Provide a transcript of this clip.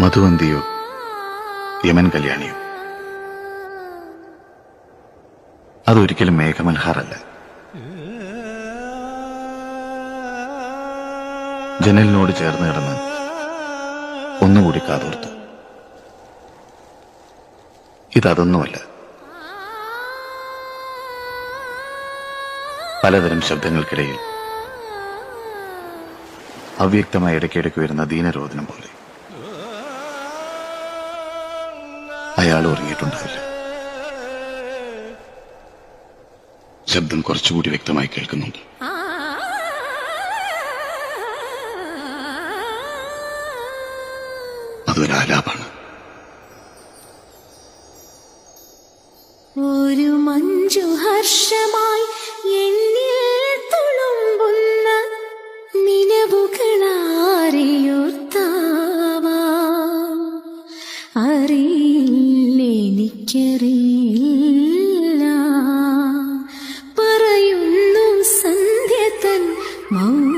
മധുവന്തിയോ Yemen കല്യാണിയോ? അതൊരിക്കലും മേഘമൽഹാറല്ല. ജനലിനോട് ചേർന്ന് കിടന്ന് ഒന്നുകൂടി കാതോർത്തു. ഇതതൊന്നുമല്ല. പലതരം ശബ്ദങ്ങൾക്കിടയിൽ അവ്യക്തമായി ഇടയ്ക്കിടയ്ക്ക് വരുന്ന ദീനരോധനം പോലെ. അയാൾ ഉറങ്ങിയിട്ടുണ്ടാവില്ല. ശബ്ദം കുറച്ചുകൂടി വ്യക്തമായി കേൾക്കുന്നുണ്ട്. അതൊരു ആലാപാണ് ഒരു മഞ്ജു ഹർഷമായി എന്നിൽ തുളുമ്പുന്ന നിലവുകളാരെയോർത്താവാ എനിക്കറിയില്ല പറയുന്നു സന്ധ്യ തൻ മൗ